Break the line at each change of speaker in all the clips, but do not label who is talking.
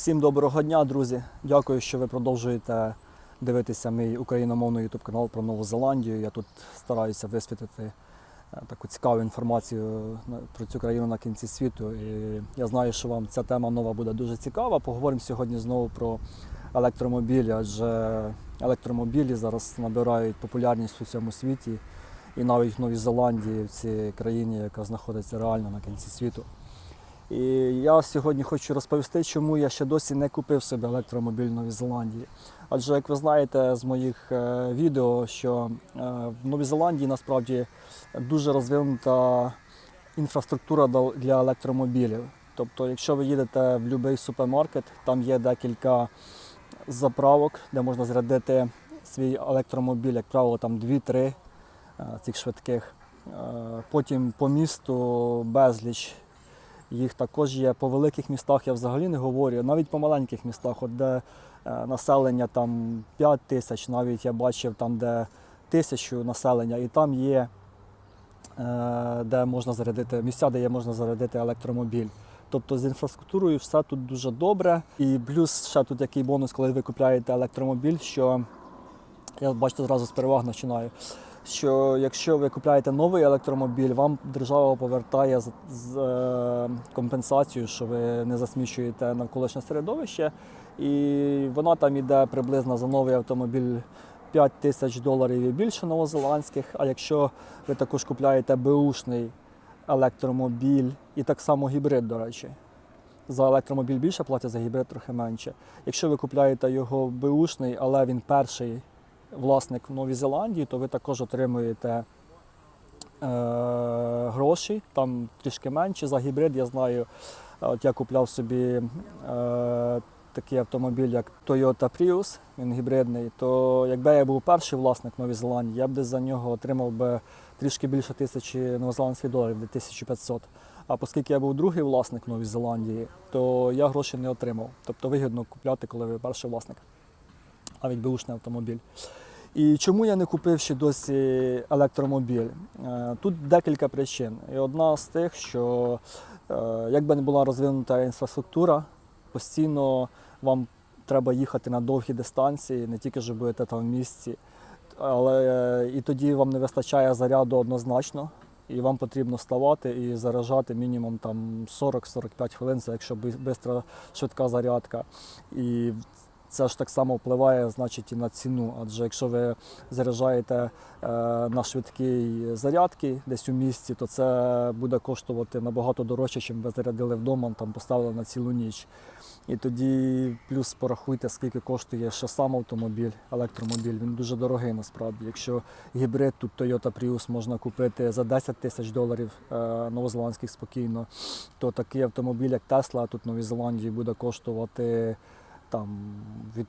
Всім доброго дня, друзі. Дякую, що ви продовжуєте дивитися мій україномовний YouTube канал про Нову Зеландію. Я тут стараюся висвітлити е, таку цікаву інформацію про цю країну на кінці світу. І я знаю, що вам ця тема нова буде дуже цікава. Поговоримо сьогодні знову про електромобілі, адже електромобілі зараз набирають популярність у всьому світі і навіть в Новій Зеландії, в цій країні, яка знаходиться реально на кінці світу. І я сьогодні хочу розповісти, чому я ще досі не купив собі електромобіль в Новій Зеландії. Адже, як ви знаєте з моїх е, відео, що е, в Новій Зеландії насправді дуже розвинута інфраструктура для електромобілів. Тобто, якщо ви їдете в будь-який супермаркет, там є декілька заправок, де можна зарядити свій електромобіль, як правило, там 2-3 е, цих швидких. Потім по місту безліч їх також є по великих містах, я взагалі не говорю, навіть по маленьких містах, от де е, населення там 5 тисяч, навіть я бачив там, де тисячу населення, і там є е, де можна зарядити місця, де є можна зарядити електромобіль. Тобто з інфраструктурою все тут дуже добре. І плюс ще тут який бонус, коли ви купляєте електромобіль, що я бачите, зразу з переваг починаю. Що якщо ви купляєте новий електромобіль, вам держава повертає з, з е, компенсацію, що ви не засмічуєте навколишнє середовище, і вона там іде приблизно за новий автомобіль 5 тисяч доларів і більше новозеландських. А якщо ви також купляєте беушний електромобіль і так само гібрид, до речі. За електромобіль більше платять, за гібрид трохи менше. Якщо ви купляєте його беушний, але він перший власник в Новій Зеландії, то ви також отримуєте е, гроші, там трішки менше. За гібрид я знаю, е, от я купляв собі е, такий автомобіль, як Toyota Prius, він гібридний, то якби я був перший власник в Новій Зеландії, я б десь за нього отримав би трішки більше тисячі новозеландських доларів, де 1500. А оскільки я був другий власник в Новій Зеландії, то я гроші не отримав. Тобто вигідно купляти, коли ви перший власник, навіть беушний автомобіль. І чому я не купив ще досі електромобіль? Е, Тут декілька причин. І одна з тих, що е, якби не була розвинута інфраструктура, постійно вам треба їхати на довгі дистанції, не тільки що будете там в місті, але е, і тоді вам не вистачає заряду однозначно. І вам потрібно ставати і заряджати мінімум там 40-45 хвилин, це якщо швидка зарядка. І це ж так само впливає значить, і на ціну. Адже якщо ви заряджаєте е, на швидкій зарядки десь у місті, то це буде коштувати набагато дорожче, ніж ви зарядили вдома, там поставили на цілу ніч. І тоді плюс порахуйте, скільки коштує ще сам автомобіль, електромобіль. Він дуже дорогий насправді. Якщо гібрид тут Toyota Prius можна купити за 10 тисяч доларів е, новозеландських спокійно, то такий автомобіль, як Tesla, тут в Новій Зеландії буде коштувати там від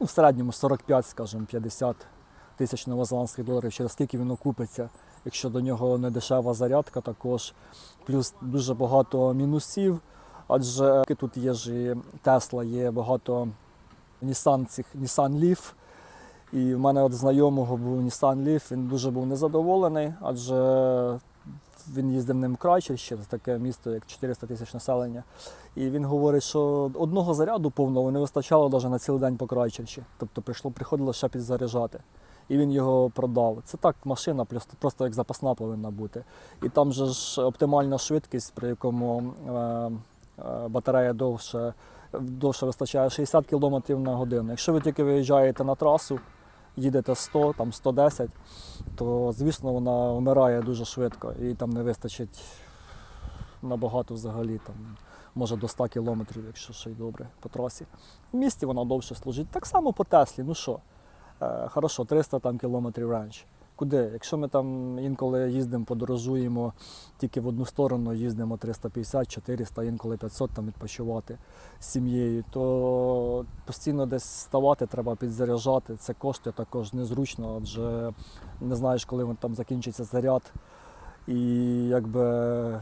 ну, в середньому 45, скажімо, 50 тисяч новозеландських доларів, через скільки він окупиться, якщо до нього не дешева зарядка також. Плюс дуже багато мінусів, адже тут є ж Tesla, є багато Nissan, цих, Nissan Leaf. І в мене от знайомого був Nissan Leaf, він дуже був незадоволений, адже він їздив ним в Крайчерще, таке місто, як 400 тисяч населення. І він говорить, що одного заряду повного не вистачало навіть на цілий день по Крайчерчі. Тобто прийшло, приходило ще підзаряджати. І він його продав. Це так, машина просто, просто як запасна повинна бути. І там же ж оптимальна швидкість, при якому е, е, батарея довше, довше вистачає 60 км на годину. Якщо ви тільки виїжджаєте на трасу, їдете 100, там 110, то звісно вона вмирає дуже швидко і там не вистачить набагато взагалі. Там, може до 100 кілометрів, якщо ще й добре по трасі. В місті вона довше служить. Так само по Теслі, ну що, е, хорошо, 300 там кілометрів ренч. Куди? Якщо ми там інколи їздимо, подорожуємо тільки в одну сторону, їздимо 350-400, інколи 500 там відпочивати з сім'єю, то постійно десь ставати, треба підзаряджати. Це коштує також незручно, адже не знаєш, коли там закінчиться заряд. І якби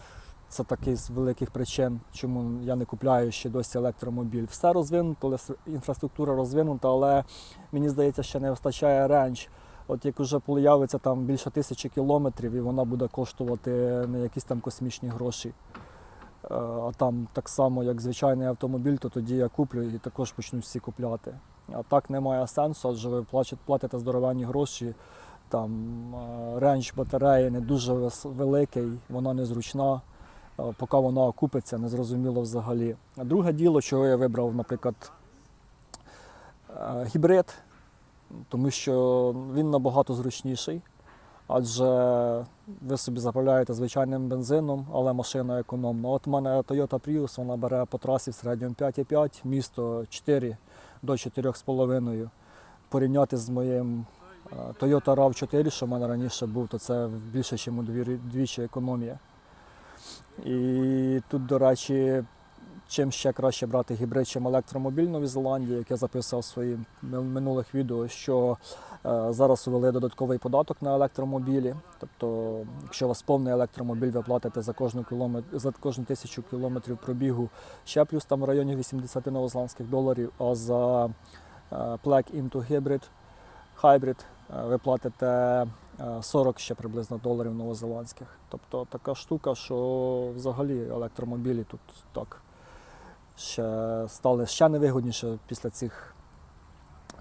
це такий з великих причин, чому я не купляю ще досі електромобіль. Все розвинуто, інфраструктура розвинута, але мені здається, ще не вистачає ренч. От як вже появиться там більше тисячі кілометрів, і вона буде коштувати не якісь там космічні гроші. е, а там так само, як звичайний автомобіль, то тоді я куплю і також почнуть всі купляти. А так немає сенсу, адже ви платите здоровенні гроші. Там рендж батареї не дуже великий, вона незручна. Е, Поки вона окупиться, незрозуміло взагалі. А друге діло, чого я вибрав, наприклад, е, гібрид, тому що він набагато зручніший. Адже ви собі заправляєте звичайним бензином, але машина економна. От у мене Toyota Prius, вона бере по трасі в середньому 5,5, місто 4 до 4,5. Порівняти з моїм е, Toyota rav 4 що в мене раніше був, то це більше, ніж удвічі економія. І тут, до речі, чим ще краще брати гібрид, чим електромобіль в Новій Зеландії, як я записав в своїх минулих відео, що е, зараз ввели додатковий податок на електромобілі. Тобто, якщо у вас повний електромобіль, ви платите за кожну кілометр, за кожну тисячу кілометрів пробігу ще плюс там в районі 80 новозеландських доларів, а за е, plug-into hybrid, hybrid е, ви платите е, 40 ще приблизно доларів новозеландських. Тобто така штука, що взагалі електромобілі тут так ще стали ще невигодніше після цих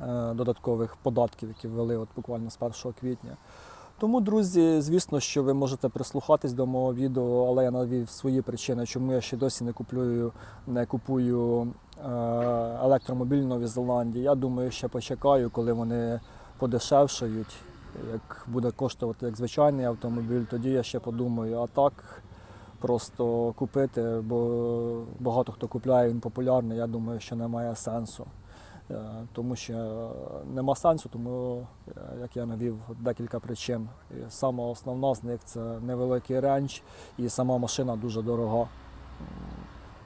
е, додаткових податків, які ввели от буквально з 1 квітня. Тому, друзі, звісно, що ви можете прислухатись до мого відео, але я навів свої причини, чому я ще досі не куплюю, не купую е, електромобіль в Новій Зеландії. Я думаю, ще почекаю, коли вони подешевшають, як буде коштувати як звичайний автомобіль, тоді я ще подумаю. А так просто купити, бо багато хто купляє, він популярний, я думаю, що немає сенсу. Е, Тому що нема сенсу, тому, е, як я навів, декілька причин. І сама основна з них це невеликий ренч і сама машина дуже дорога.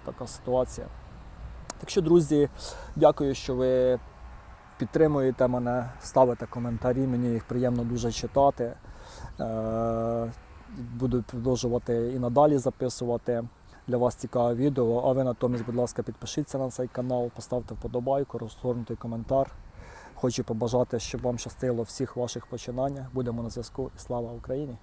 Така ситуація. Так що, друзі, дякую, що ви підтримуєте мене, ставите коментарі, мені їх приємно дуже читати. Буду продовжувати і надалі записувати для вас цікаве відео. А ви натомість, будь ласка, підпишіться на цей канал, поставте вподобайку, розгорнутий коментар. Хочу побажати, щоб вам щастило всіх ваших починаннях. Будемо на зв'язку. Слава Україні!